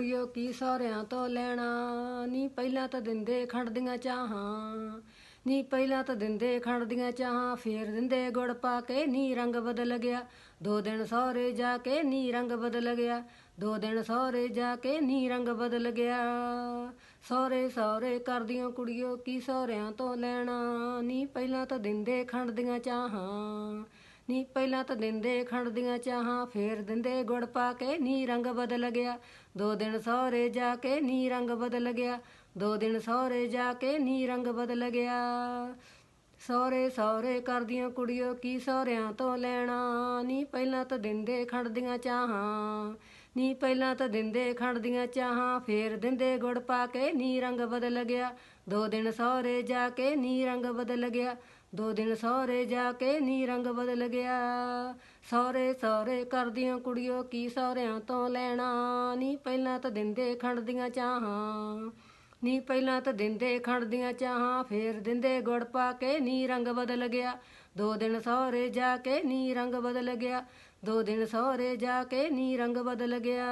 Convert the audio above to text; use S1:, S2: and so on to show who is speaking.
S1: ਕੁੜੀਓ ਕੀ ਸਹੁਰਿਆਂ ਤੋਂ ਲੈਣਾ? ਨੀ ਪਹਿਲਾਂ ਤਾਂ ਦਿੰਦੇ ਖੰਡਦੀਆਂ ਚਾਹਾਂ। ਨੀ ਪਹਿਲਾਂ ਤਾਂ ਦਿੰਦੇ ਖੰਡ ਚਾਹਾਂ। ਫੇਰ ਦਿੰਦੇ ਗੁੜ ਪਾ ਕੇ ਨੀ ਰੰਗ ਬਦਲ ਗਿਆ। ਦੋ ਦਿਨ ਸਹੁਰੇ ਜਾ ਕੇ ਨੀ ਰੰਗ ਬਦਲ ਗਿਆ। ਦੋ ਦਿਨ ਸਹੁਰੇ ਜਾ ਕੇ ਨੀ ਰੰਗ ਬਦਲ ਗਿਆ। ਸਹੁਰੇ ਸਹੁਰੇ ਕਰਦੀਆਂ ਕੁੜੀਓ ਕੀ ਸਹੁਰਿਆਂ ਤੋਂ ਲੈਣਾ? ਨੀ ਪਹਿਲਾਂ ਤਾਂ ਦਿੰਦੇ ਖੰਡਦੀਆਂ ਚਾਹਾਂ। ਨੀ ਪਹਿਲਾਂ ਤਾਂ ਦਿੰਦੇ ਖੰਡ ਦੀਆਂ ਚਾਹਾਂ, ਫੇਰ ਦਿੰਦੇ ਗੁੜ ਪਾ ਕੇ ਨੀ ਰੰਗ ਬਦਲ ਗਿਆ। ਦੋ ਦਿਨ ਸਹੁਰੇ ਜਾ ਕੇ ਨੀ ਰੰਗ ਬਦਲ ਗਿਆ। ਦੋ ਦਿਨ ਸਹੁਰੇ ਜਾ ਕੇ ਨੀ ਰੰਗ ਬਦਲ ਗਿਆ। ਸਹੁਰੇ ਸਹੁਰੇ ਕਰਦੀਆਂ ਕੁੜੀਓ ਕੀ ਸਹੁਰਿਆਂ ਤੋਂ ਲੈਣਾ? ਨੀ ਪਹਿਲਾਂ ਤਾਂ ਦਿੰਦੇ ਖੜਦੀਆਂ ਚਾਹਾਂ। ਨੀ ਪਹਿਲਾਂ ਤਾਂ ਦਿੰਦੇ ਖੰਡ ਚਾਹਾਂ, ਫੇਰ ਦਿੰਦੇ ਗੁੜ ਪਾ ਕੇ ਨੀ ਰੰਗ ਬਦਲ ਗਿਆ। ਦੋ ਦਿਨ ਸਹੁਰੇ ਜਾ ਕੇ ਨੀ ਰੰਗ ਬਦਲ ਗਿਆ। ਦੋ ਦਿਨ ਸਹੁਰੇ ਜਾ ਕੇ ਨੀ ਰੰਗ ਬਦਲ ਗਿਆ। ਸਹੁਰੇ ਸਹੁਰੇ ਕਰਦੀਆਂ ਕੁੜੀਓ ਕੀ ਸਹੁਰਿਆਂ ਤੋਂ ਲੈਣਾ? ਨੀ ਪਹਿਲਾਂ ਤਾਂ ਦਿੰਦੇ ਖੰਡਦੀਆਂ ਚਾਹਾਂ। ਨੀ ਪਹਿਲਾਂ ਤਾਂ ਦਿੰਦੇ ਖੰਡ ਚਾਹਾਂ, ਫੇਰ ਦਿੰਦੇ ਗੁੜ ਪਾ ਕੇ ਨੀ ਰੰਗ ਬਦਲ ਗਿਆ। ਦੋ ਦਿਨ ਸਹੁਰੇ ਜਾ ਕੇ ਨੀ ਰੰਗ ਬਦਲ ਗਿਆ। ਦੋ ਦਿਨ ਸਹੁਰੇ ਜਾ ਕੇ ਨੀ ਰੰਗ ਬਦਲ ਗਿਆ।